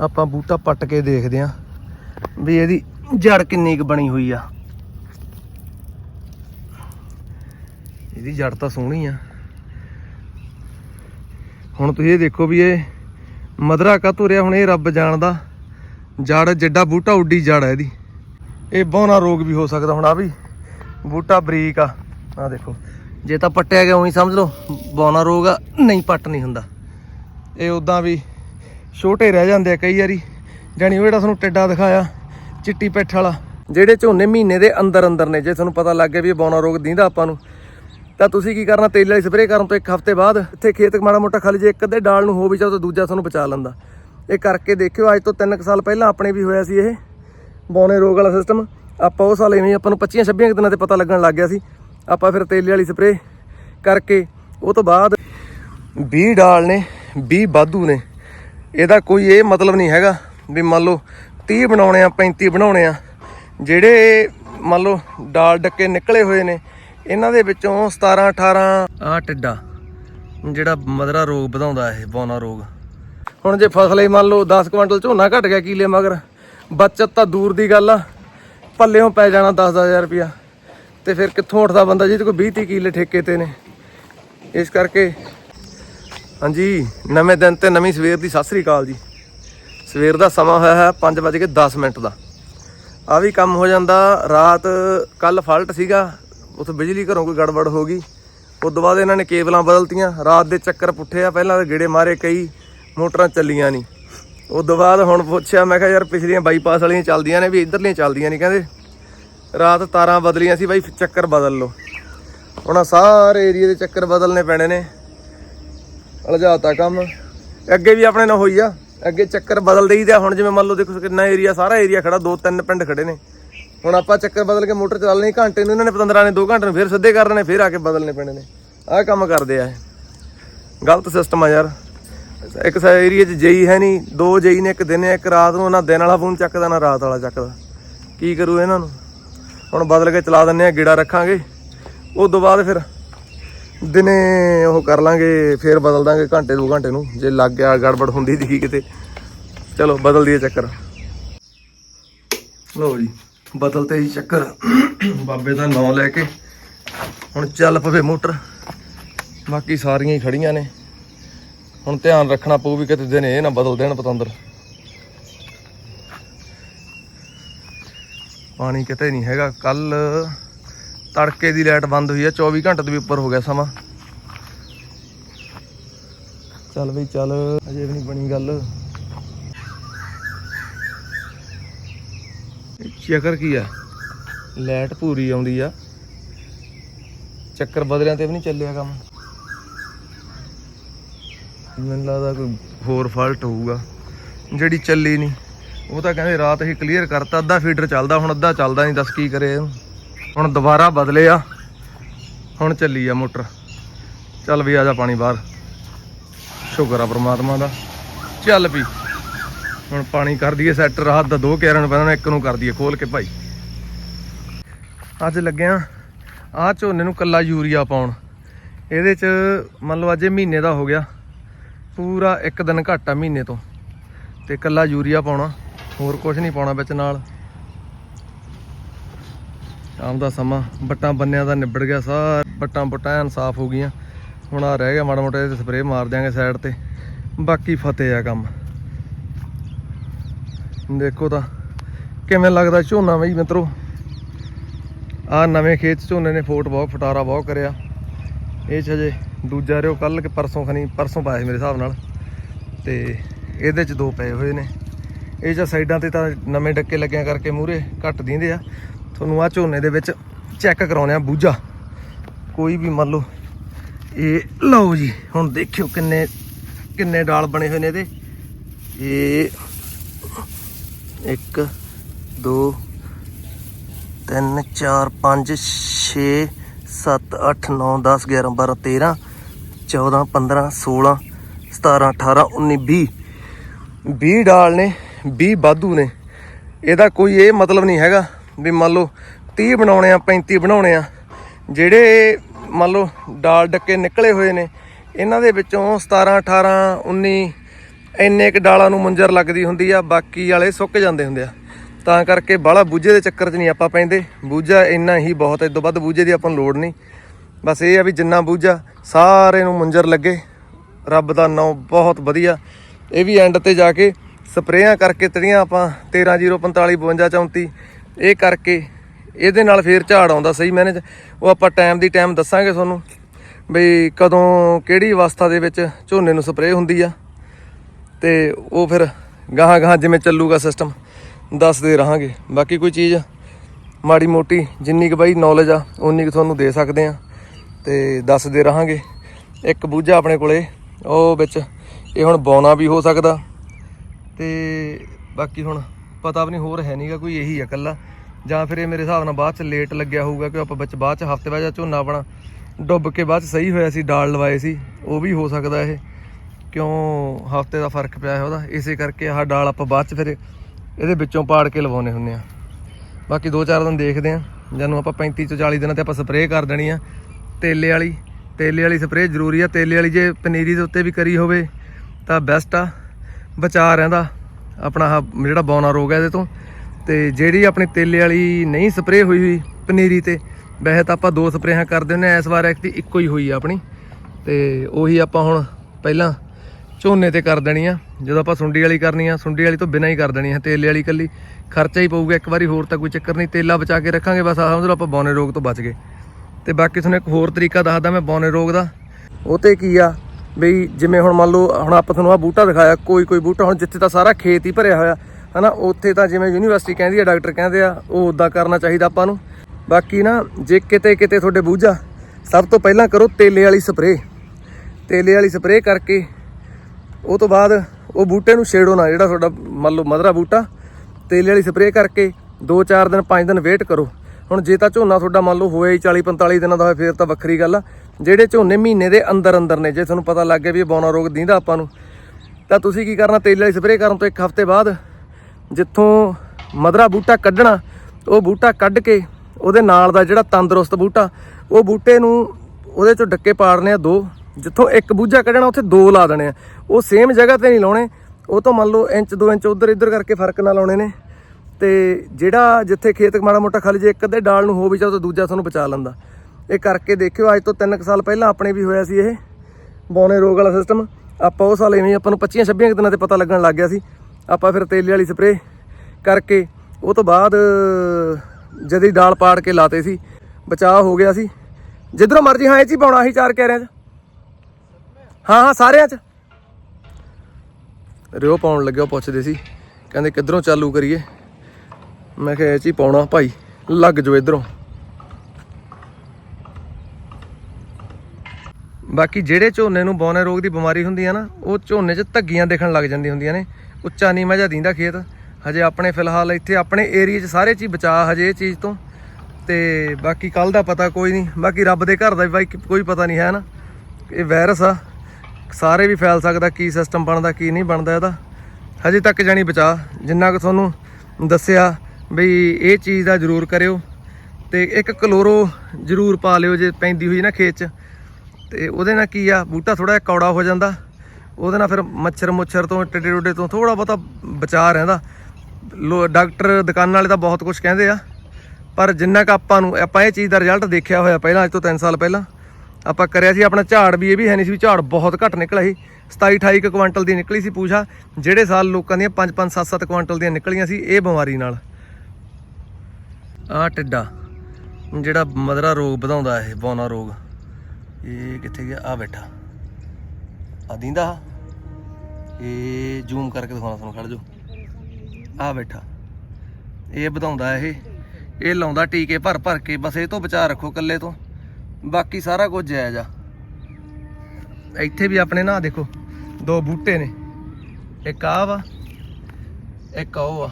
ਆਪਾਂ ਬੂਟਾ ਪੱਟ ਕੇ ਦੇਖਦੇ ਆਂ ਵੀ ਇਹਦੀ ਜੜ ਕਿੰਨੀ ਕੁ ਬਣੀ ਹੋਈ ਆ। ਇਹਦੀ ਜੜ ਤਾਂ ਸੋਹਣੀ ਆ। ਹੁਣ ਤੁਸੀਂ ਇਹ ਦੇਖੋ ਵੀ ਇਹ ਮਧਰਾ ਕਾ ਤੁਰਿਆ ਹੁਣ ਇਹ ਰੱਬ ਜਾਣਦਾ। ਜੜ ਜਿੱਡਾ ਬੂਟਾ ਉੱਡੀ ਜੜ ਹੈ ਇਹਦੀ। ਇਹ ਬਹੁਣਾ ਰੋਗ ਵੀ ਹੋ ਸਕਦਾ ਹੁਣ ਆ ਵੀ। ਬੂਟਾ ਬਰੀਕ ਆ। ਆ ਦੇਖੋ। ਜੇ ਤਾਂ ਪੱਟਿਆ ਗਿਆ ਉਹੀ ਸਮਝ ਲਓ। ਬੌਨਾ ਰੋਗ ਆ, ਨਹੀਂ ਪੱਟ ਨਹੀਂ ਹੁੰਦਾ। ਇਹ ਉਦਾਂ ਵੀ ਛੋਟੇ ਰਹਿ ਜਾਂਦੇ ਆ ਕਈ ਵਾਰੀ। ਜਾਣੀ ਉਹ ਜਿਹੜਾ ਤੁਹਾਨੂੰ ਟਿੱਡਾ ਦਿਖਾਇਆ, ਚਿੱਟੀ ਪੈਠ ਵਾਲਾ। ਜਿਹੜੇ ਝੋਨੇ ਮਹੀਨੇ ਦੇ ਅੰਦਰ ਅੰਦਰ ਨੇ, ਜੇ ਤੁਹਾਨੂੰ ਪਤਾ ਲੱਗ ਗਿਆ ਵੀ ਇਹ ਬੌਨਾ ਰੋਗ ਦਿੰਦਾ ਆਪਾਂ ਨੂੰ। ਤਾਂ ਤੁਸੀਂ ਕੀ ਕਰਨਾ, ਤੇਲ ਵਾਲੀ ਸਪਰੇਅ ਕਰਨ ਤੋਂ ਇੱਕ ਹਫ਼ਤੇ ਬਾਅਦ ਇੱਥੇ ਖੇਤ ਮਾੜਾ ਮੋਟਾ ਖਾਲੀ ਜੇ ਇੱਕ ਅੱਧੇ ਡਾਲ ਨੂੰ ਹੋ ਵੀ ਜਾਓ ਤਾਂ ਦੂਜਾ ਤੁਹਾਨੂੰ ਬਚਾ ਲੈਂਦਾ। ਇਹ ਕਰਕੇ ਦੇਖਿਓ, ਅੱਜ ਤੋਂ 3 ਸਾਲ ਪਹਿਲਾਂ ਆਪਣੇ ਵੀ ਹੋਇਆ ਸੀ ਇਹ ਬੌਨੇ ਰੋਗ ਵਾਲਾ ਸਿਸਟਮ ਆਪਾਂ ਉਹ ਸਾਲ ਐਵੇਂ ਆਪਾਂ ਨੂੰ 25 26 ਦਿਨਾਂ ਤੇ ਪਤਾ ਲੱਗਣ ਲੱਗ ਗਿਆ ਸੀ। ਆਪਾਂ ਫਿਰ ਤੇਲੇ ਵਾਲੀ ਸਪਰੇਅ ਕਰਕੇ, ਉਹ ਤੋਂ ਬਾਅਦ 20 ਡਾਲ ਨੇ 20 ਵਾਧੂ ਨੇ। ਇਹਦਾ ਕੋਈ ਇਹ ਮਤਲਬ ਨਹੀਂ ਹੈਗਾ ਵੀ ਮੰਨ ਲਓ 30 ਬਣਾਉਣੇ ਆ 35 ਬਣਾਉਣੇ ਆ। ਜਿਹੜੇ ਮੰਨ ਲਓ ਡਾਲ ਡੱਕੇ ਨਿਕਲੇ ਹੋਏ ਨੇ, ਇਹਨਾਂ ਦੇ ਵਿੱਚੋਂ 17 18 ਆ ਟਿੱਡਾ ਜਿਹੜਾ ਮਦਰਾ ਰੋਗ ਵਧਾਉਂਦਾ ਇਹ, ਬੌਨਾ ਰੋਗ। ਹੁਣ ਜੇ ਫਸਲ ਹੀ ਮੰਨ ਲਓ 10 ਕੁਇੰਟਲ ਝੋਨਾ ਘਟ ਗਿਆ ਕੀਲੇ ਮਗਰ, ਬਚਤ ਤਾਂ ਦੂਰ ਦੀ ਗੱਲ ਆ, ਪੱਲਿਓਂ ਪੈ ਜਾਣਾ 10000 ਰੁਪਿਆ ਤੇ ਫਿਰ ਕਿੱਥੋਂ ਉੱਠਦਾ ਬੰਦਾ ਜਿਹਦੇ ਕੋਲ 20 30 ਕਿੱਲੇ ਠੇਕੇ ਤੇ ਨੇ। ਇਸ ਕਰਕੇ ਹਾਂਜੀ, ਨਵੇਂ ਦਿਨ ਤੇ ਨਵੀਂ ਸਵੇਰ ਦੀ ਸਤਿ ਸ੍ਰੀ ਅਕਾਲ ਜੀ। ਸਵੇਰ ਦਾ ਸਮਾਂ ਹੋਇਆ ਹੈ 5:10 ਮਿੰਟ ਦਾ। ਆ ਵੀ ਕੰਮ ਹੋ ਜਾਂਦਾ, ਰਾਤ ਕੱਲ ਫਾਲਟ ਸੀਗਾ, ਉੱਥੇ ਬਿਜਲੀ ਘਰੋਂ ਕੋਈ ਗੜਬੜ ਹੋ ਗਈ। ਉਸ ਤੋਂ ਬਾਅਦ ਇਹਨਾਂ ਨੇ ਕੇਬਲਾਂ ਬਦਲਤੀਆਂ, ਰਾਤ ਦੇ ਚੱਕਰ ਪੁੱਠੇ ਆ, ਪਹਿਲਾਂ ਤਾਂ ਗੇੜੇ ਮਾਰੇ ਕਈ, ਮੋਟਰਾਂ ਚੱਲੀਆਂ ਨਹੀਂ। ਉਸ ਤੋਂ ਬਾਅਦ ਹੁਣ ਪੁੱਛਿਆ, ਮੈਂ ਕਿਹਾ ਯਾਰ ਪਿਛਲੀਆਂ ਬਾਈਪਾਸ ਵਾਲੀਆਂ ਚੱਲਦੀਆਂ ਨੇ, ਵੀ ਇਧਰਲੀਆਂ ਚੱਲਦੀਆਂ ਨਹੀਂ, ਕਹਿੰਦੇ ਰਾਤ ਤਾਰਾਂ ਬਦਲੀਆਂ ਸੀ, ਬਾਈ ਚੱਕਰ ਬਦਲ ਲਓ। ਹੁਣ ਸਾਰੇ ਏਰੀਆ ਦੇ ਚੱਕਰ ਬਦਲਨੇ ਪੈਣੇ ਨੇ। ਅਲਝਾਤਾ ਕੰਮ। ਅੱਗੇ ਵੀ ਆਪਣੇ ਨਾਲ ਹੋਈ ਆ। ਅੱਗੇ ਚੱਕਰ ਬਦਲ ਦੇਈਦਾ ਹੁਣ ਜਿਵੇਂ ਮੰਨ ਲਓ ਦੇਖੋ ਕਿੰਨਾ ਏਰੀਆ ਸਾਰਾ ਏਰੀਆ ਖੜਾ ਦੋ ਤਿੰਨ ਪਿੰਡ ਖੜੇ ਨੇ। ਹੁਣ ਆਪਾਂ ਚੱਕਰ ਬਦਲ ਕੇ ਮੋਟਰ ਚਲਾ ਲੈਣੀ ਘੰਟੇ ਨੂੰ ਇਹਨਾਂ ਨੇ ਪਤੰਦਰਾਂ ਨੇ 2 ਘੰਟੇ ਨੂੰ ਫਿਰ ਸਿੱਧੇ ਕਰਨੇ ਫਿਰ ਆ ਕੇ ਬਦਲਨੇ ਪੈਣੇ ਨੇ। ਆਹ ਕੰਮ ਕਰਦੇ ਆ ਇਹ। ਗਲਤ ਸਿਸਟਮ ਆ ਯਾਰ। ਇੱਕ ਸਾ ਏਰੀਆ 'ਚ ਜਈ ਹੈ ਨਹੀਂ ਦੋ ਜਈ ਨੇ ਇੱਕ ਦਿਨ ਇੱਕ ਰਾਤ ਨੂੰ ਨਾ ਦਿਨ ਵਾਲਾ ਫੋਨ ਚੱਕਦਾ ਨਾ ਰਾਤ ਵਾਲਾ ਚੱਕਦਾ। ਕੀ ਕਰੂ ਇਹਨਾਂ ਨੂੰ? ਹੁਣ ਬਦਲ ਕੇ ਚਲਾ ਦਿੰਨੇ ਆ ਗੇੜਾ ਰੱਖਾਂਗੇ। ਉਸ ਤੋਂ ਬਾਅਦ ਫਿਰ ਦਿਨੇ ਉਹ ਕਰ ਲਾਂਗੇ, ਫੇਰ ਬਦਲ ਦਾਂਗੇ ਘੰਟੇ ਦੋ ਘੰਟੇ ਨੂੰ, ਜੇ ਲੱਗ ਗਿਆ, ਗੜਬੜ ਹੁੰਦੀ ਦਿਖੀ ਕਿਤੇ। ਚਲੋ, ਬਦਲ ਦਈਏ ਚੱਕਰ। ਲੋ ਜੀ ਬਦਲਤੇ ਜੀ ਚੱਕਰ। ਬਾਬੇ ਦਾ ਨਾਂ ਲੈ ਕੇ ਹੁਣ ਚੱਲ ਪਵੇ ਮੋਟਰ। ਬਾਕੀ ਸਾਰੀਆਂ ਹੀ ਖੜੀਆਂ ਨੇ। ਹੁਣ ਧਿਆਨ ਰੱਖਣਾ ਪਊ ਵੀ ਕਿਤੇ ਦਿਨ ਇਹ ਨਾ ਬਦਲ ਦੇਣ ਪਤੰਦਰ। ਪਾਣੀ ਕਿਤੇ ਨਹੀਂ ਹੈਗਾ। ਕੱਲ ਤੜਕੇ ਦੀ ਲਾਈਟ ਬੰਦ ਹੋਈ ਆ 24 ਘੰਟੇ ਤੋਂ ਵੀ ਉੱਪਰ ਹੋ ਗਿਆ ਸਮਾਂ। ਚੱਲ ਬਈ, ਚੱਲ, ਅਜੇ ਵੀ ਨਹੀਂ ਬਣੀ ਗੱਲ। ਚੱਕਰ ਕੀ ਆ? ਲਾਈਟ ਪੂਰੀ ਆਉਂਦੀ ਆ। ਚੱਕਰ ਬਦਲਿਆਂ ਤੇ ਵੀ ਨਹੀਂ ਚੱਲਿਆ ਕੰਮ। ਮੈਨੂੰ ਲੱਗਦਾ ਕੋਈ ਹੋਰ ਫਾਲਟ ਹੋਊਗਾ। ਜਿਹੜੀ ਚੱਲੀ ਨਹੀਂ, ਉਹ ਤਾਂ ਕਹਿੰਦੇ ਰਾਤ ਹੀ ਕਲੀਅਰ ਕਰਤਾ, ਅੱਧਾ ਫੀਡਰ ਚੱਲਦਾ, ਹੁਣ ਅੱਧਾ ਚੱਲਦਾ ਨਹੀਂ, ਦੱਸ ਕੀ ਕਰੇ ਹੁਣ ਦੁਬਾਰਾ ਬਦਲੇ ਆ। ਹੁਣ ਚੱਲੀ ਆ ਮੋਟਰ। ਚੱਲ ਵੀ ਆ ਜਾ ਪਾਣੀ ਬਾਹਰ। ਸ਼ੁਕਰ ਆ ਪ੍ਰਮਾਤਮਾ ਦਾ। ਚੱਲ ਵੀ। ਹੁਣ ਪਾਣੀ ਕਰ ਦਈਏ ਸੈੱਟ ਰਾਤ ਦਾ ਦੋ ਕੈਰਨ ਨੂੰ ਪਹਿਲਾਂ ਇੱਕ ਨੂੰ ਕਰ ਦਈਏ ਖੋਲ ਕੇ ਭਾਈ। ਅੱਜ ਲੱਗਿਆ ਆ ਝੋਨੇ ਨੂੰ ਕੱਲਾ ਯੂਰੀਆ ਪਾਉਣ। ਇਹਦੇ ਚ ਮੰਨ ਲਓ ਅੱਜ ਮਹੀਨੇ ਦਾ ਹੋ ਗਿਆ। ਪੂਰਾ ਇੱਕ ਦਿਨ ਘੱਟ ਆ ਮਹੀਨੇ ਤੋਂ। ਤੇ ਕੱਲਾ ਯੂਰੀਆ ਪਾਉਣਾ। ਹੋਰ ਕੁਝ ਨਹੀਂ ਪਾਉਣਾ ਵਿੱਚ ਨਾਲ। ਸ਼ਾਮ ਦਾ ਸਮਾਂ। ਬੱਟਾਂ ਬੰਨਿਆਂ ਦਾ ਨਿਬੜ ਗਿਆ ਸਾਰ। ਬੱਟਾਂ ਬੁੱਟਾਂ ਐਨ ਸਾਫ਼ ਹੋ ਗਈਆਂ। ਹੁਣ ਆ ਰਹਿ ਗਿਆ ਮਾੜਾ ਮੋਟਾ, ਇਹਦੇ ਸਪਰੇਅ ਮਾਰ ਦਿਆਂਗੇ ਸਾਈਡ ਤੇ। ਬਾਕੀ ਫਤਿਹ ਆ ਕੰਮ। ਦੇਖੋ ਤਾਂ, ਕਿਵੇਂ ਲੱਗਦਾ ਝੋਨਾ ਬਈ ਮਿੱਤਰੋ? ਆ ਨਵੇਂ ਖੇਤ ਝੋਨੇ ਨੇ ਫੋਟ ਬਹੁਤ, ਫਟਾਰਾ ਬਹੁਤ ਕਰਿਆ। ਇਹ 'ਚ ਹਜੇ ਦੂਜਾ ਰਿਓ ਕੱਲ ਕਿ ਪਰਸੋਂ ਖਣੀ, ਪਰਸੋਂ ਪਾਇਆ ਸੀ ਮੇਰੇ ਹਿਸਾਬ ਨਾਲ। ਤੇ ਇਹਦੇ 'ਚ ਦੋ ਪਏ ਹੋਏ ਨੇ। ਇਹ ਜਾਂ ਸਾਈਡਾਂ ਤੇ ਤਾਂ ਨਵੇਂ ਡੱਕੇ ਲੱਗਿਆ ਕਰਕੇ ਮੂਰੇ ਘੱਟ ਦਿੰਦੇ ਆ। ਤੁਹਾਨੂੰ ਆ ਝੋਨੇ ਦੇ ਵਿੱਚ ਚੈੱਕ ਕਰਾਉਣੇ ਆ ਬੂਝਾ। ਕੋਈ ਵੀ ਮੰਨ ਲਓ, ਇਹ ਲਓ ਜੀ, ਹੁਣ ਦੇਖਿਓ ਕਿੰਨੇ ਕਿੰਨੇ ਡਾਲ ਬਣੇ ਹੋਏ ਨੇ ਇਹਦੇ। ਇਹ 1 2 3 4 5 6 7 8 9 10 11 12 13 14 15 16 17 18 19 20 20 ਡਾਲ ਨੇ 20 ਵਾਧੂ ਨੇ। ਇਹਦਾ ਕੋਈ ਇਹ ਮਤਲਬ ਨਹੀਂ ਹੈਗਾ। ਵੀ ਮੰਨ ਲਓ 30 ਬਣਾਉਣੇ ਆ 35 ਬਣਾਉਣੇ ਆ, ਜਿਹੜੇ ਮੰਨ ਲਓ ਡਾਲ ਡੱਕੇ ਨਿਕਲੇ ਹੋਏ ਨੇ, ਇਹਨਾਂ ਦੇ ਵਿੱਚੋਂ 17 18 19 ਇੰਨੇ ਕ ਡਾਲਾਂ ਨੂੰ ਮੁੰਜਰ ਲੱਗਦੀ ਹੁੰਦੀ ਆ, ਬਾਕੀ ਵਾਲੇ ਸੁੱਕ ਜਾਂਦੇ ਹੁੰਦੇ ਆ। ਤਾਂ ਕਰਕੇ ਬਾਹਲਾ ਬੂਝੇ ਦੇ ਚੱਕਰ 'ਚ ਨਹੀਂ ਆਪਾਂ ਪੈਂਦੇ। ਬੂਝਾ ਇੰਨਾ ਹੀ ਬਹੁਤ ਇਸ ਤੋਂ ਵੱਧ ਬੂਝੇ ਦੀ ਆਪਾਂ ਨੂੰ ਲੋੜ ਨਹੀਂ। ਬਸ ਇਹ ਆ ਵੀ ਜਿੰਨਾ ਬੂਝਾ, ਸਾਰੇ ਨੂੰ ਮੁੰਜਰ ਲੱਗੇ। ਰੱਬ ਦਾ ਨਾਮ ਬਹੁਤ ਵਧੀਆ। ਇਹ ਵੀ ਐਂਡ ਤੇ ਜਾ ਕੇ ਸਪਰੇਆਂ ਕਰਕੇ ਤੜੀਆਂ ਆਪਾਂ 130545 52 34 ਇਹ ਕਰਕੇ ਇਹਦੇ ਨਾਲ ਫੇਰ ਝਾੜ ਆਉਂਦਾ ਸਹੀ ਮੈਨੇ ਉਹ ਆਪਾਂ ਟਾਈਮ ਦੀ ਟਾਈਮ ਦੱਸਾਂਗੇ ਤੁਹਾਨੂੰ ਬਈ ਕਦੋਂ ਕਿਹੜੀ ਅਵਸਥਾ ਦੇ ਵਿੱਚ ਝੋਨੇ ਨੂੰ ਸਪਰੇਅ ਹੁੰਦੀ ਆ। ਤੇ ਉਹ ਫਿਰ ਗਾਹਾਂ ਗਾਹਾਂ ਜਿਵੇਂ ਚੱਲੂਗਾ ਸਿਸਟਮ ਦੱਸਦੇ ਰਹਾਂਗੇ। ਬਾਕੀ ਕੋਈ ਚੀਜ਼ ਮਾੜੀ ਮੋਟੀ ਜਿੰਨੀ ਕੁ ਬਾਈ ਨੌਲੇਜ ਆ ਉਨੀ ਕੁ ਤੁਹਾਨੂੰ ਦੇ ਸਕਦੇ ਆ। ਤੇ ਦੱਸਦੇ ਰਹਾਂਗੇ। ਇੱਕ ਬੂਝਾ ਆਪਣੇ ਕੋਲੇ, ਉਹ ਵਿੱਚ ਇਹ ਹੁਣ ਬੌਨਾ ਵੀ ਹੋ ਸਕਦਾ। ਤੇ ਬਾਕੀ ਹੁਣ ਪਤਾ ਵੀ ਨਹੀਂ ਹੋਰ ਹੈ ਨਹੀਂਗਾ ਕੋਈ ਇਹੀ ਆ ਇਕੱਲਾ। ਜਾਂ ਫਿਰ ਇਹ ਮੇਰੇ ਹਿਸਾਬ ਨਾਲ ਬਾਅਦ ਚ ਲੇਟ ਲੱਗਿਆ ਹੋਊਗਾ ਕਿ ਆਪਾਂ ਵਿੱਚ ਬਾਅਦ ਚ ਹਫ਼ਤੇ ਬਾਅਦ ਜਾਂ ਝੋਨਾ ਆਪਣਾ ਡੁੱਬ ਕੇ ਬਾਅਦ ਚ ਸਹੀ ਹੋਇਆ ਸੀ, ਡਾਲ ਲਵਾਏ ਸੀ, ਉਹ ਵੀ ਹੋ ਸਕਦਾ ਇਹ। ਕਿਉਂ ਹਫ਼ਤੇ ਦਾ ਫ਼ਰਕ ਪਿਆ ਹੈ ਉਹਦਾ, ਇਸੇ ਕਰਕੇ ਆਹ ਡਾਲ ਆਪਾਂ ਬਾਅਦ ਚ ਫਿਰ ਇਹਦੇ ਵਿੱਚੋਂ ਪਾੜ ਕੇ ਲਵਾਉਨੇ ਹੁੰਨੇ ਆ ਬਾਕੀ 2-4 ਦਿਨ ਦੇਖਦੇ ਆ ਜਾਨੂੰ ਆਪਾਂ 35 ਤੋਂ 40 ਦਿਨਾਂ ਤੇ ਆਪਾਂ ਸਪਰੇਅ ਕਰ ਦੇਣੀ ਆ, ਤੇਲੇ ਵਾਲੀ। ਤੇਲੇ ਵਾਲੀ ਸਪਰੇਅ ਜ਼ਰੂਰੀ ਆ, ਤੇਲੇ ਵਾਲੀ ਜੇ ਪਨੀਰੀ ਦੇ ਉੱਤੇ ਵੀ ਕਰੀ ਹੋਵੇ ਤਾਂ ਬੈਸਟ ਆ, ਬਚਾ ਰਹਿੰਦਾ। ਆਪਣਾ ਆਹ ਜਿਹੜਾ ਬੌਨਾ ਰੋਗ ਹੈ ਇਹਦੇ ਤੋਂ। ਤੇ ਜਿਹੜੀ ਆਪਣੀ ਤੇਲੇ ਵਾਲੀ ਨਹੀਂ ਸਪਰੇਅ ਹੋਈ ਹੋਈ ਪਨੀਰੀ ਤੇ, ਵੈਸੇ ਤਾਂ ਆਪਾਂ ਦੋ ਸਪਰੇਹਾਂ ਕਰਦੇ ਹੁੰਦੇ ਆ ਇਸ ਵਾਰ ਐਕਤੀ ਇੱਕੋ ਹੀ ਹੋਈ ਆ ਆਪਣੀ। ਤੇ ਉਹੀ ਆਪਾਂ ਹੁਣ ਪਹਿਲਾਂ ਝੋਨੇ ਤੇ ਕਰ ਦੇਣੀ ਆ, ਜਦੋਂ ਆਪਾਂ ਸੁੰਡੀ ਵਾਲੀ ਕਰਨੀ ਆ, ਸੁੰਡੀ ਵਾਲੀ ਤੋਂ ਬਿਨਾਂ ਹੀ ਕਰ ਦੇਣੀ ਆ, ਤੇਲੇ ਵਾਲੀ ਕੱਲੀ ਖਰਚਾ ਹੀ ਪਊਗਾ, ਇੱਕ ਵਾਰੀ ਹੋਰ ਤਾਂ ਕੋਈ ਚੱਕਰ ਨਹੀਂ, ਤੇਲਾ ਬਚਾ ਕੇ ਰੱਖਾਂਗੇ, ਬਸ ਆਹ ਸਮਝ ਲਓ ਆਪਾਂ ਬੌਨੇ ਰੋਗ ਤੋਂ ਬਚ ਗਏ। ਤੇ ਬਾਕੀ ਤੁਹਾਨੂੰ ਇੱਕ ਹੋਰ ਤਰੀਕਾ ਦੱਸਦਾ ਮੈਂ ਬੌਨੇ ਰੋਗ ਦਾ। ਉਹ ਤੇ ਕੀ ਆ ਬਈ ਜਿਵੇਂ ਹੁਣ ਮੰਨ ਲਓ, ਹੁਣ ਆਪਾਂ ਤੁਹਾਨੂੰ ਆ ਬੂਟਾ ਦਿਖਾਇਆ, ਕੋਈ ਕੋਈ ਬੂਟਾ ਹੁਣ ਜਿੱਥੇ ਤਾਂ ਸਾਰਾ ਖੇਤ ਹੀ ਭਰਿਆ ਹੋਇਆ, ਹਨਾ, ਉੱਥੇ ਤਾਂ ਜਿਵੇਂ ਯੂਨੀਵਰਸਿਟੀ ਕਹਿੰਦੀ ਆ, ਡਾਕਟਰ ਕਹਿੰਦੇ ਆ, ਉਹ ਉਦਾਂ ਕਰਨਾ ਚਾਹੀਦਾ ਆਪਾਂ ਨੂੰ। ਬਾਕੀ ਨਾ, ਜੇ ਕਿਤੇ ਕਿਤੇ ਤੁਹਾਡੇ ਬੂਝਾ, ਸਭ ਤੋਂ ਪਹਿਲਾਂ ਕਰੋ ਤੇਲੇ ਵਾਲੀ ਸਪਰੇਅ। ਤੇਲੇ ਵਾਲੀ ਸਪਰੇਅ ਕਰਕੇ, ਉਹ ਤੋਂ ਬਾਅਦ ਉਹ ਬੂਟੇ ਨੂੰ ਛੇੜੋ ਨਾ, ਜਿਹੜਾ ਤੁਹਾਡਾ ਮੰਨ ਲਓ ਮਧਰਾ ਬੂਟਾ, ਤੇਲੇ ਵਾਲੀ ਸਪਰੇਅ ਕਰਕੇ 2-4 ਦਿਨ 5 ਦਿਨ ਵੇਟ ਕਰੋ। ਹੁਣ ਜੇ ਤਾਂ ਝੋਨਾ ਤੁਹਾਡਾ ਮੰਨ ਲਓ ਹੋਇਆ ਹੀ 40-45 ਦਿਨਾਂ ਦਾ ਹੋਇਆ, ਫੇਰ ਤਾਂ ਵੱਖਰੀ ਗੱਲ ਆ। ਜਿਹੜੇ ਝੋਨੇ ਮਹੀਨੇ ਦੇ ਅੰਦਰ ਅੰਦਰ ਨੇ, ਜੇ ਤੁਹਾਨੂੰ ਪਤਾ ਲੱਗ ਗਿਆ ਵੀ ਇਹ ਬੌਨਾ ਰੋਗ ਦਿੰਦਾ ਆਪਾਂ ਨੂੰ, ਤਾਂ ਤੁਸੀਂ ਕੀ ਕਰਨਾ, ਤੇਲੇ ਵਾਲੀ ਸਪਰੇਅ ਕਰਨ ਤੋਂ ਇੱਕ ਹਫ਼ਤੇ ਬਾਅਦ ਜਿੱਥੋਂ ਮਧਰਾ ਬੂਟਾ ਕੱਢਣਾ, ਉਹ ਬੂਟਾ ਕੱਢ ਕੇ ਉਹਦੇ ਨਾਲ ਦਾ ਜਿਹੜਾ ਤੰਦਰੁਸਤ ਬੂਟਾ, ਉਹ ਬੂਟੇ ਨੂੰ ਉਹਦੇ ਚੋਂ ਡੱਕੇ ਪਾੜਨੇ ਆ ਦੋ, ਜਿੱਥੋਂ ਇੱਕ ਬੂਝਾ ਕੱਢਣਾ, ਉੱਥੇ ਦੋ ਲਾ ਦੇਣੇ ਆ। ਉਹ ਸੇਮ ਜਗ੍ਹਾ ਤੇ ਨਹੀਂ ਲਾਉਣੇ, ਉਹ ਤੋਂ ਮੰਨ ਲਓ ਇੰਚ 2 ਇੰਚ ਉਧਰ ਇੱਧਰ ਕਰਕੇ ਫ਼ਰਕ ਨਾਲ ਲਾਉਣੇ ਨੇ, ਤੇ ਜਿਹੜਾ ਜਿੱਥੇ ਖੇਤ ਮਾੜਾ ਮੋਟਾ ਖਾਲੀ ਜੇ ਇੱਕ ਅੱਧੇ ਡਾਲ ਨੂੰ ਹੋ ਵੀ ਜਾਓ ਤਾਂ ਦੂਜਾ ਤੁਹਾਨੂੰ ਬਚਾ ਲੈਂਦਾ। ਇਹ ਕਰਕੇ ਦੇਖਿਓ, ਅੱਜ ਤੋਂ 3 ਸਾਲ ਪਹਿਲਾਂ ਆਪਣੇ ਵੀ ਹੋਇਆ ਸੀ ਇਹ ਬੌਨੇ ਰੋਗ ਵਾਲਾ ਸਿਸਟਮ ਆਪਾਂ ਉਹ ਸਾਲ ਇਵੇਂ ਆਪਾਂ ਨੂੰ 25 26 ਦਿਨਾਂ ਤੇ ਪਤਾ ਲੱਗਣ ਲੱਗ ਗਿਆ ਸੀ। ਆਪਾਂ ਫਿਰ ਤੇਲੇ ਵਾਲੀ ਸਪਰੇਅ ਕਰਕੇ ਉਹ ਤੋਂ ਬਾਅਦ ਜਦੀ ਡਾਲ ਪਾੜ ਕੇ ਲਾਤੇ ਸੀ। ਬਚਾਅ ਹੋ ਗਿਆ ਸੀ। ਜਿੱਧਰੋਂ ਮਰਜ਼ੀ, ਹਾਂ, ਇਹ ਚ ਪਾਉਣਾ ਸੀ ਚਾਰ ਕਹਿਰਿਆਂ ਚ। ਹਾਂ ਹਾਂ, ਸਾਰਿਆਂ ਚ। ਰਿਓ ਪਾਉਣ ਲੱਗਿਆ, ਉਹ ਪੁੱਛਦੇ ਸੀ। ਕਹਿੰਦੇ, ਕਿੱਧਰੋਂ ਚਾਲੂ ਕਰੀਏ? ਮੈਂ ਕਿਹਾ, ਇਹ ਚ ਪਾਉਣਾ, ਭਾਈ, ਲੱਗ ਜੋ ਇਧਰੋਂ। ਬਾਕੀ ਜਿਹੜੇ ਝੋਨੇ ਨੂੰ ਬੌਨੇ ਰੋਗ ਦੀ ਬਿਮਾਰੀ ਹੁੰਦੀ ਆ ਨਾ, ਉਹ ਝੋਨੇ 'ਚ ਧੱਗੀਆਂ ਦੇਖਣ ਲੱਗ ਜਾਂਦੀਆਂ ਹੁੰਦੀਆਂ ਨੇ। ਉੱਚਾ ਨੀਵਾਂ ਜਿਹਾ ਦਿੰਦਾ ਖੇਤ। ਹਜੇ ਆਪਣੇ ਫਿਲਹਾਲ ਇੱਥੇ ਆਪਣੇ ਏਰੀਆ 'ਚ ਸਾਰੇ ਚੀਜ਼ ਬਚਾ ਹਜੇ ਇਹ ਚੀਜ਼ ਤੋਂ। ਤੇ ਬਾਕੀ ਕੱਲ ਦਾ ਪਤਾ ਕੋਈ ਨਹੀਂ ਬਾਕੀ ਰੱਬ ਦੇ ਘਰ ਦਾ ਵੀ ਬਾਈ ਕੋਈ ਪਤਾ ਨਹੀਂ ਹੈ ਨਾ। ਇਹ ਵਾਇਰਸ ਆ। ਸਾਰੇ ਵੀ ਫੈਲ ਸਕਦਾ, ਕੀ ਸਿਸਟਮ ਬਣਦਾ, ਕੀ ਨਹੀਂ ਬਣਦਾ ਇਹਦਾ। ਹਜੇ ਤੱਕ ਜਾਣੀ ਬਚਾ। ਜਿੰਨਾ ਕੁ ਤੁਹਾਨੂੰ ਦੱਸਿਆ ਬਈ ਇਹ ਚੀਜ਼ ਦਾ ਜ਼ਰੂਰ ਕਰਿਓ। ਤੇ ਇੱਕ ਕਲੋਰੋ ਜ਼ਰੂਰ ਪਾ ਲਿਓ ਜੇ ਪੈਂਦੀ ਹੋਈ ਨਾ ਖੇਤ 'ਚ। ਤੇ ਉਹਦੇ ਨਾਲ ਕੀ ਆ, ਬੂਟਾ ਥੋੜਾ ਜਿਹਾ ਕੌੜਾ ਹੋ ਜਾਂਦਾ। ਉਹਦੇ ਨਾਲ ਫਿਰ ਮੱਛਰ ਮੁੱਛਰ ਤੋਂ, ਟਿੱਡੇ ਟੁੱਡੇ ਤੋਂ ਥੋੜਾ ਬਹੁਤਾ ਬਚਾ ਰਹਿੰਦਾ। ਲੋ, ਡਾਕਟਰ ਦੁਕਾਨ ਵਾਲੇ ਤਾਂ ਬਹੁਤ ਕੁਝ ਕਹਿੰਦੇ ਆ। ਪਰ ਜਿੰਨਾ ਕ ਆਪਾਂ ਨੂੰ, ਆਪਾਂ ਇਹ ਚੀਜ਼ ਦਾ ਰਿਜ਼ਲਟ ਦੇਖਿਆ ਹੋਇਆ ਪਹਿਲਾਂ, ਅੱਜ ਤੋਂ 3 ਸਾਲ ਪਹਿਲਾਂ। ਆਪਾਂ ਕਰਿਆ ਸੀ ਆਪਣਾ ਝਾੜ ਵੀ, ਇਹ ਵੀ ਹੈ ਨਹੀਂ ਸੀ ਵੀ ਝਾੜ ਬਹੁਤ ਘੱਟ ਨਿਕਲਿਆ ਸੀ। 27 28 ਕੁ ਕੁਆਂਟਲ ਦੀ ਨਿਕਲੀ ਸੀ ਪੂਛਾ ਜਿਹੜੇ ਸਾਲ ਲੋਕਾਂ ਦੀਆਂ 5 5 7 7 ਕੁਆਂਟਲ ਦੀਆਂ ਨਿਕਲੀਆਂ ਸੀ, ਇਹ ਬਿਮਾਰੀ ਨਾਲ। ਆਹ ਟਿੱਡਾ, ਜਿਹੜਾ ਮਦਰਾ ਰੋਗ ਵਧਾਉਂਦਾ ਇਹ, ਬੌਨਾ ਰੋਗ। ਇਹ ਕਿੱਥੇ ਗਿਆ? ਆ ਬੈਠਾ। ਆ ਦਿੰਦਾ ਇਹ ਜ਼ੂਮ ਕਰਕੇ ਦਿਖਾਉਣਾ ਤੁਹਾਨੂੰ, ਖੜ ਜੋ ਆ ਬੈਠਾ। ਇਹ ਵਧਾਉਂਦਾ ਇਹ। ਇਹ ਲਾਉਂਦਾ ਟੀਕੇ ਭਰ ਭਰ ਕੇ, ਬਸ ਇਹ ਤੋਂ ਬਚਾ ਰੱਖੋ ਕੱਲੇ ਤੋਂ। ਬਾਕੀ ਸਾਰਾ ਕੁਝ ਜਾਇਜ਼ ਆ। ਇੱਥੇ ਵੀ ਆਪਣੇ ਨਾ ਦੇਖੋ, ਦੋ ਬੂਟੇ ਨੇ। ਇੱਕ ਆ ਵਾ, ਇੱਕ ਉਹ ਆ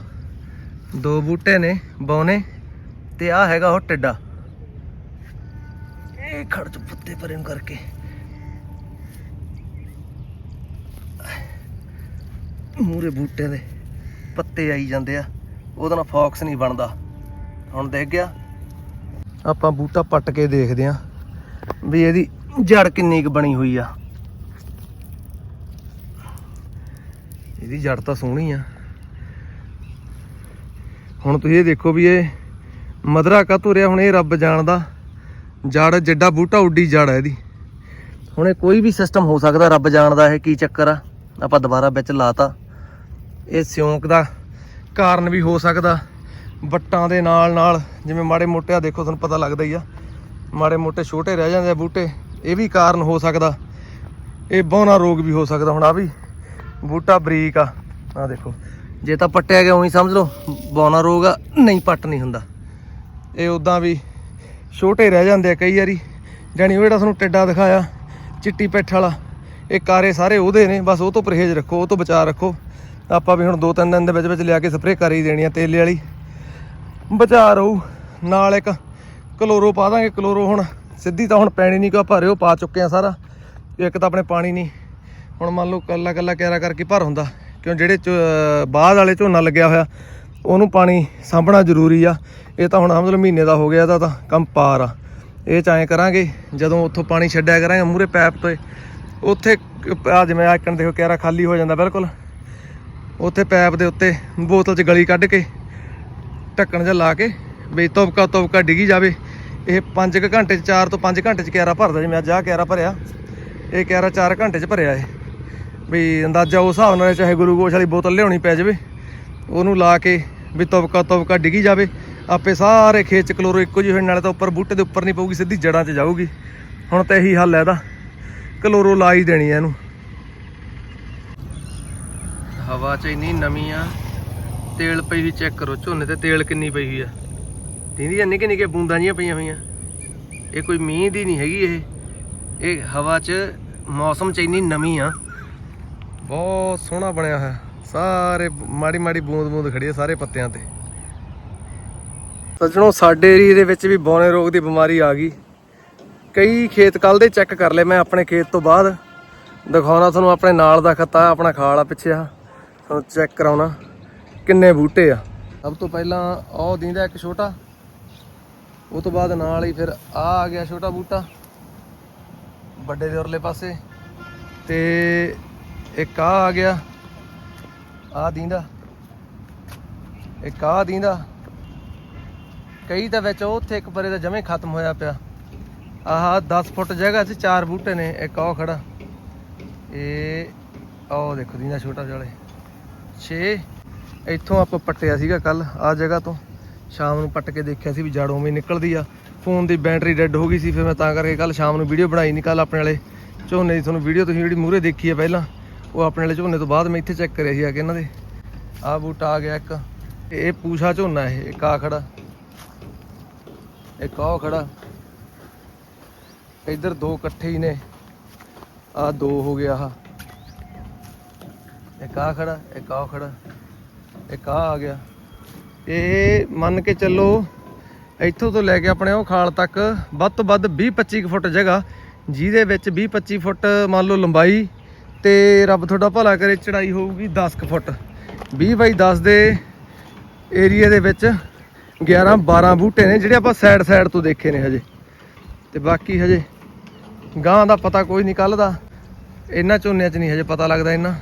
ਦੋ ਬੂਟੇ ਨੇ, ਬੌਨੇ। ਤੇ ਆ ਹੈਗਾ ਉਹ ਟਿੱਡਾ। ਇਹ ਖੜ ਚ ਪੱਤੇ ਪਰੇ ਨੂੰ ਕਰਕੇ। ਮੂਰੇ ਬੂਟੇ ਦੇ ਪੱਤੇ ਆਈ ਜਾਂਦੇ ਆ। ਉਹਦੇ ਨਾਲ ਫੌਕਸ ਨਹੀਂ ਬਣਦਾ। ਹੁਣ ਦੇਖ ਗਿਆ। ਆਪਾਂ ਬੂਟਾ ਪੱਟ ਕੇ ਦੇਖਦੇ ਆ ਵੀ ਇਹਦੀ ਜੜ ਕਿੰਨੀ ਕੁ ਬਣੀ ਹੋਈ ਆ। ਇਹਦੀ ਜੜ ਤਾਂ ਸੋਹਣੀ ਆ। ਹੁਣ ਤੁਸੀਂ ਇਹ ਦੇਖੋ ਵੀ ਇਹ ਮਧਰਾ ਕਾ ਤੁਰਿਆ, ਹੁਣ ਇਹ ਰੱਬ ਜਾਣਦਾ। ਜੜ ਜਿੱਡਾ ਬੂਟਾ ਉੱਡੀ ਜੜ ਹੈ ਇਹਦੀ। ਹੁਣ ਇਹ ਕੋਈ ਵੀ ਸਿਸਟਮ ਹੋ ਸਕਦਾ, ਰੱਬ ਜਾਣਦਾ ਇਹ ਕੀ ਚੱਕਰ ਆ। ਆਪਾਂ ਦੁਬਾਰਾ ਵਿੱਚ ਲਾਤਾ। ਇਹ ਸਿਉਂਕ ਦਾ ਕਾਰਨ ਵੀ ਹੋ ਸਕਦਾ। ਵੱਟਾਂ ਦੇ ਨਾਲ ਨਾਲ, ਜਿਵੇਂ ਮਾੜੇ ਮੋਟੇ ਆ, ਦੇਖੋ ਤੁਹਾਨੂੰ ਪਤਾ ਲੱਗਦਾ ਹੀ ਆ। ਮਾੜੇ ਮੋਟੇ ਛੋਟੇ ਰਹਿ ਜਾਂਦੇ ਆ ਬੂਟੇ, ਇਹ ਵੀ ਕਾਰਨ ਹੋ ਸਕਦਾ। ਇਹ ਬੌਨਾ ਰੋਗ ਵੀ ਹੋ ਸਕਦਾ ਹੁਣ, ਆ ਵੀ ਬੂਟਾ ਬਰੀਕ ਆ। ਆ ਦੇਖੋ, ਜੇ ਤਾਂ ਪੱਟਿਆ ਗਿਆ, ਉਹੀ ਸਮਝ ਲਓ ਬੌਨਾ ਰੋਗ ਆ, ਨਹੀਂ ਪੱਟ ਨਹੀਂ ਹੁੰਦਾ। ਇਹ ਉਦਾਂ ਵੀ ਛੋਟੇ ਰਹਿ ਜਾਂਦੇ ਆ ਕਈ ਵਾਰੀ। ਜਾਣੀ ਉਹ ਜਿਹੜਾ ਤੁਹਾਨੂੰ ਟਿੱਡਾ ਦਿਖਾਇਆ, ਚਿੱਟੀ ਪੈਠ ਵਾਲਾ, ਇਹ ਕਾਰੇ ਸਾਰੇ ਉਹਦੇ ਨੇ, ਬਸ ਉਹ ਤੋਂ ਪਰਹੇਜ਼ ਰੱਖੋ, ਉਹ ਤੋਂ ਬਚਾ ਰੱਖੋ। ਆਪਾਂ ਵੀ ਹੁਣ ਦੋ ਤਿੰਨ ਦਿਨ ਦੇ ਵਿੱਚ ਵਿੱਚ ਲਿਆ ਕੇ ਸਪਰੇਅ ਕਰ ਹੀ ਦੇਣੀ ਆ ਤੇਲੇ ਵਾਲੀ। ਬਚਾ ਰਹੂ, ਨਾਲ ਇੱਕ ਕਲੋਰੋ ਪਾ ਦਾਂਗੇ, ਕਲੋਰੋ ਹੁਣ ਸਿੱਧੀ ਤਾਂ ਹੁਣ ਪੈਣੀ ਨਹੀਂ ਕਿ ਭਰੇ ਉਹ ਪਾ ਚੁੱਕੇ ਆ ਸਾਰਾ। ਇੱਕ ਤਾਂ ਆਪਣੇ ਪਾਣੀ ਨਹੀਂ ਹੁਣ ਮੰਨ ਲਓ ਕੱਲਾ ਕੱਲਾ ਕੈਰਾ ਕਰਕੇ ਭਰ ਹੁੰਦਾ, ਕਿਉਂ ਜਿਹੜੇ ਚ- ਬਾਅਦ ਵਾਲੇ ਝੋਨਾ ਲੱਗਿਆ ਹੋਇਆ ਉਹਨੂੰ ਪਾਣੀ ਸਾਂਭਣਾ ਜ਼ਰੂਰੀ ਆ। ਇਹ ਤਾਂ ਹੁਣ ਸਮਝ ਲਓ ਮਹੀਨੇ ਦਾ ਹੋ ਗਿਆ, ਇਹਦਾ ਤਾਂ ਕੰਮ ਪਾਰ ਆ। ਇਹ ਚਾਹੇ ਕਰਾਂਗੇ, ਜਦੋਂ ਉੱਥੋਂ ਪਾਣੀ ਛੱਡਿਆ ਕਰਾਂਗੇ ਮੂਰੇ ਪੈਪ ਤੋਂ, ਉੱਥੇ ਆ ਜਿਵੇਂ ਆਕਣ ਦੇਖੋ ਕੈਰਾ ਖਾਲੀ ਹੋ ਜਾਂਦਾ ਬਿਲਕੁਲ। ਉੱਥੇ ਪੈਪ ਦੇ ਉੱਤੇ ਬੋਤਲ 'ਚ ਗਲੀ ਕੱਢ ਕੇ, ਢੱਕਣ ਜਿਹਾ ਲਾ ਕੇ ਵੀ ਤੁਬਕਾ ਤੁਬਕਾ ਡਿੱਗੀ ਜਾਵੇ। ਇਹ 5 ਘੰਟੇ 'ਚ 4 ਤੋਂ 5 ਘੰਟੇ 'ਚ ਕਿਆਰਾ ਭਰਦਾ, ਜਿਵੇਂ ਅੱਜ ਆਹ ਕਿਆਰਾ ਭਰਿਆ। ਇਹ ਕਿਆਰਾ 4 ਘੰਟੇ 'ਚ ਭਰਿਆ ਇਹ। ਵੀ ਅੰਦਾਜ਼ਾ ਉਸ ਹਿਸਾਬ ਨਾਲ ਚਾਹੇ ਗੁਰੂ ਗੋਸ਼ ਵਾਲੀ ਬੋਤਲ ਲਿਆਉਣੀ ਪੈ ਜਾਵੇ, ਉਹਨੂੰ ਲਾ ਕੇ ਵੀ ਤੁਬਕਾ ਤੁਬਕਾ ਡਿੱਗੀ ਜਾਵੇ। ਆਪੇ ਸਾਰੇ ਖੇਤ 'ਚ ਕਲੋਰੋ ਇੱਕੋ ਜਿਹੀ ਹੋਣ ਨਾਲੇ ਤਾਂ ਉੱਪਰ ਬੂਟੇ ਦੇ ਉੱਪਰ ਨਹੀਂ ਪਊਗੀ, ਸਿੱਧੀ ਜੜਾਂ 'ਚ ਜਾਊਗੀ। ਹੁਣ ਤਾਂ ਇਹੀ ਹੱਲ ਹੈ ਇਹਦਾ। ਕਲੋਰੋ ਲਾ ਹੀ ਦੇਣੀ ਹੈ ਇਹਨੂੰ। ਹਵਾ 'ਚ ਇੰਨੀ ਨਮੀ ਆ, ਤੇਲ ਪਈ ਹੋਈ ਚੈੱਕ ਕਰੋ, ਝੋਨੇ ਤੇ ਤੇਲ ਕਿੰਨੀ ਪਈ ਹੋਈ ਆ। ਦੀਦੀ ਨਿੱਕੇ ਨਿੱਕੇ ਨਿੱਕੇ ਬੂੰਦਾਂ ਜੀਆਂ ਪਈਆਂ ਹੋਈਆਂ। ਇਹ ਕੋਈ ਮੀਂਹ ਦੀ ਨਹੀਂ ਹੈਗੀ ਇਹ। ਇਹ ਹਵਾ 'ਚ ਮੌਸਮ 'ਚ ਇੰਨੀ ਨਮੀ ਆ। ਬਹੁਤ ਸੋਹਣਾ ਬਣਿਆ ਹੋਇਆ। ਸਾਰੇ ਮਾੜੀ ਮਾੜੀ ਬੂੰਦ ਬੂੰਦ ਖੜੀ ਆ ਸਾਰੇ ਪੱਤਿਆਂ ਤੇ। ਸੱਜਣੋ, ਸਾਡੇ ਏਰੀਏ ਦੇ ਵਿੱਚ ਵੀ ਬੌਨੇ ਰੋਗ ਦੀ ਬਿਮਾਰੀ ਆ ਗਈ। ਕਈ ਖੇਤ ਕੱਲ ਦੇ ਚੈੱਕ ਕਰ ਲਏ, ਮੈਂ ਆਪਣੇ ਖੇਤ ਤੋਂ ਬਾਅਦ। ਦਿਖਾਉਣਾ ਤੁਹਾਨੂੰ ਆਪਣੇ ਨਾਲ ਦਾ ਖੱਤਾ, ਆਪਣਾ ਖਾਲ ਆ ਪਿੱਛੇ ਆ। ਤੁਹਾਨੂੰ ਚੈੱਕ ਕਰਾਉਣਾ, ਕਿੰਨੇ ਬੂਟੇ ਆ। ਸਭ ਤੋਂ ਪਹਿਲਾਂ ਉਹ ਦਿੰਦਾ ਇੱਕ ਛੋਟਾ। ਉਹ ਤੋਂ ਬਾਅਦ ਨਾਲ ਹੀ ਫਿਰ ਆ ਆ ਗਿਆ ਛੋਟਾ ਬੂਟਾ। ਵੱਡੇ ਦੇ ਉਰਲੇ ਪਾਸੇ। ਤੇ ਇੱਕ ਆ ਆ ਗਿਆ। ਆ ਦਿੰਦਾ। ਇੱਕ ਆ ਦਿੰਦਾ। ਕਈ ਤਾਂ ਵਿੱਚ ਉੱਥੇ ਇੱਕ ਪਰੇ ਦਾ ਜਮੇ ਖਤਮ ਹੋਇਆ ਪਿਆ। ਆਹ 10 ਫੁੱਟ ਜਗ੍ਹਾ 'ਚ ਚਾਰ ਬੂਟੇ ਨੇ, ਇੱਕ ਉਹ ਖੜਾ। ਇਹ ਉਹ ਦੇਖੋ ਦਿੰਦਾ ਛੋਟਾ ਜਾਲੇ 6 ਇੱਥੋਂ ਆਪਾਂ ਪੱਟਿਆ ਸੀਗਾ ਕੱਲ ਆ ਜਗ੍ਹਾ ਤੋਂ। ਸ਼ਾਮ ਨੂੰ ਪੱਟ ਕੇ ਦੇਖਿਆ ਸੀ ਵੀ ਜੜ ਉਵੇਂ ਨਿਕਲਦੀ ਆ। ਫੋਨ ਦੀ ਬੈਟਰੀ ਡੈੱਡ ਹੋ ਗਈ ਸੀ, ਫਿਰ ਮੈਂ ਤਾਂ ਕਰਕੇ ਕੱਲ ਸ਼ਾਮ ਨੂੰ ਵੀਡੀਓ ਬਣਾਈ ਨਹੀਂ ਕੱਲ ਆਪਣੇ ਵਾਲੇ ਝੋਨੇ ਦੀ ਤੁਹਾਨੂੰ ਵੀਡੀਓ ਤੁਸੀਂ ਜਿਹੜੀ ਮੂਹਰੇ ਦੇਖੀ ਆ ਪਹਿਲਾਂ। ਉਹ ਆਪਣੇ ਵਾਲੇ ਝੋਨੇ ਤੋਂ ਬਾਅਦ ਮੈਂ ਇੱਥੇ ਚੈੱਕ ਕਰਿਆ ਸੀ ਆ ਕੇ ਇਹਨਾਂ ਦੇ। ਆ ਬੂਟਾ ਆ ਗਿਆ ਇੱਕ। ਇਹ ਪੂਛਾ ਝੋਨਾ ਇਹ, ਇੱਕ ਆ ਖੜਾ। ਇੱਕ ਆਹ ਖੜਾ। ਇੱਧਰ ਦੋ ਇਕੱਠੇ ਹੀ ਨੇ। ਆ ਦੋ ਹੋ ਗਿਆ ਆਹ। ਇੱਕ ਆ ਖੜਾ, ਇੱਕ ਆ ਖੜਾ। ਇੱਕ ਆ ਆ ਗਿਆ। ਇਹ ਮੰਨ ਕੇ ਚੱਲੋ, ਇੱਥੋਂ ਤੋਂ ਲੈ ਕੇ ਆਪਣੇ ਉਹ ਖਾਲ ਤੱਕ ਵੱਧ ਤੋਂ ਵੱਧ 20 25 ਕੁ ਫੁੱਟ ਜਗ੍ਹਾ, ਜਿਹਦੇ ਵਿੱਚ 20 25 ਫੁੱਟ ਮੰਨ ਲਓ ਲੰਬਾਈ ਤੇ ਰੱਬ ਤੁਹਾਡਾ ਭਲਾ ਕਰੇ ਚੜਾਈ ਹੋਊਗੀ 10 ਕੁ ਫੁੱਟ। 20 ਬਾਈ 10 ਦੇ ਏਰੀਆ ਦੇ ਵਿੱਚ 11 12 ਬੂਟੇ ਨੇ, ਜਿਹੜੇ ਆਪਾਂ ਸਾਈਡ ਸਾਈਡ ਤੋਂ ਦੇਖੇ ਨੇ ਹਜੇ। ਤੇ ਬਾਕੀ ਹਜੇ ਗਾਂ ਦਾ ਪਤਾ ਕੋਈ ਨਹੀਂ ਕੱਲ ਦਾ। ਇਹਨਾਂ ਝੋਨਿਆਂ 'ਚ ਨਹੀਂ ਹਜੇ ਪਤਾ ਲੱਗਦਾ ਇਹਨਾਂ।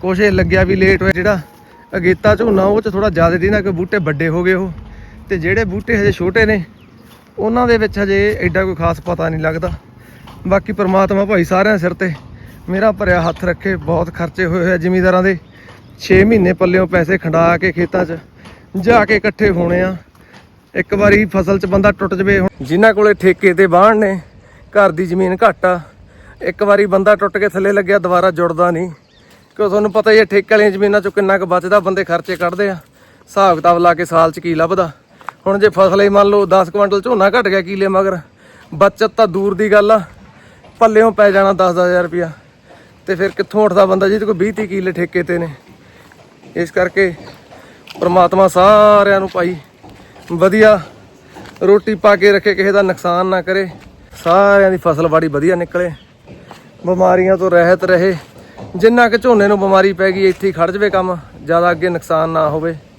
ਕੁਛ ਇਹ ਲੱਗਿਆ ਵੀ ਲੇਟ ਹੋਇਆ, ਜਿਹੜਾ ਅਗੇਤਾ ਝੋਨਾ, ਉਹ 'ਚ ਥੋੜਾ ਜ਼ਿਆਦਾ ਦਿਨਾਂ ਕਿ ਬੂਟੇ ਵੱਡੇ ਹੋ ਗਏ ਉਹ। ਤੇ ਜਿਹੜੇ ਬੂਟੇ ਹਜੇ ਛੋਟੇ ਨੇ, ਉਹਨਾਂ ਦੇ ਵਿੱਚ ਹਜੇ ਐਡਾ ਕੋਈ ਖਾਸ ਪਤਾ ਨਹੀਂ ਲੱਗਦਾ। ਬਾਕੀ ਪਰਮਾਤਮਾ ਭਾਈ ਸਾਰਿਆਂ ਦੇ ਸਿਰ ਤੇ ਮੇਰਾ ਭਰਿਆ ਹੱਥ ਰੱਖੇ ਬਹੁਤ ਖਰਚੇ ਹੋਏ ਹੋਏ ਆ ਜ਼ਿਮੀਂਦਾਰਾਂ ਦੇ। 6 ਮਹੀਨੇ ਪੱਲਿਓਂ ਪੈਸੇ ਖੰਡਾ ਕੇ ਖੇਤਾਂ 'ਚ ਜਾ ਕੇ ਇਕੱਠੇ ਹੋਣੇ ਆ। ਇੱਕ ਵਾਰੀ ਫਸਲ 'ਚ ਬੰਦਾ ਟੁੱਟ ਜਵੇ ਹੁਣ। ਜਿਨ੍ਹਾਂ ਕੋਲੇ ਠੇਕੇ ਤੇ ਬਾਹਣ ਨੇ, ਘਰ ਦੀ ਜ਼ਮੀਨ ਘੱਟ ਆ। ਇੱਕ ਵਾਰੀ ਬੰਦਾ ਟੁੱਟ ਕੇ ਥੱਲੇ ਲੱਗਿਆ, ਦੁਬਾਰਾ ਜੁੜਦਾ ਨਹੀਂ। ਕਿਉਂ ਤੁਹਾਨੂੰ ਪਤਾ ਹੀ ਹੈ ਠੇਕੇ ਵਾਲੀਆਂ ਜ਼ਮੀਨਾਂ 'ਚੋਂ ਕਿੰਨਾ ਕੁ ਬਚਦਾ, ਬੰਦੇ ਖਰਚੇ ਕੱਢਦੇ ਆ। ਹਿਸਾਬ ਕਿਤਾਬ ਲਾ ਕੇ ਸਾਲ 'ਚ ਕੀ ਲੱਭਦਾ। ਹੁਣ ਜੇ ਫਸਲ ਹੀ ਮੰਨ ਲਓ 10 ਕੁਇੰਟਲ ਝੋਨਾ ਘਟ ਗਿਆ ਕੀਲੇ ਮਗਰ, ਬਚਤ ਤਾਂ ਦੂਰ ਦੀ ਗੱਲ ਆ। ਪੱਲਿਓਂ ਪੈ ਜਾਣਾ 10-10000 ਰੁਪਿਆ ਤੇ ਫਿਰ ਕਿੱਥੋਂ ਉੱਠਦਾ ਬੰਦਾ ਜਿਹਦੇ ਕੋਲ 20-30 ਕਿੱਲੇ ਠੇਕੇ ਤੇ ਨੇ। ਇਸ ਕਰਕੇ ਪ੍ਰਮਾਤਮਾ ਸਾਰਿਆਂ ਨੂੰ ਭਾਈ ਵਧੀਆ ਰੋਟੀ ਪਾ ਕੇ ਰੱਖੇ, ਕਿਸੇ ਦਾ ਨੁਕਸਾਨ ਨਾ ਕਰੇ। ਸਾਰਿਆਂ ਦੀ ਫਸਲ ਬਾੜੀ ਵਧੀਆ ਨਿਕਲੇ। ਬਿਮਾਰੀਆਂ ਤੋਂ ਰਹਿਤ ਰਹੇ। ਜਿੰਨਾ ਕਿ ਝੋਨੇ ਨੂੰ ਬਿਮਾਰੀ ਪੈ ਗਈ, ਇੱਥੇ ਹੀ ਖੜ ਜਵੇ ਕੰਮ। ਜ਼ਿਆਦਾ ਅੱਗੇ ਨੁਕਸਾਨ ਨਾ ਹੋਵੇ।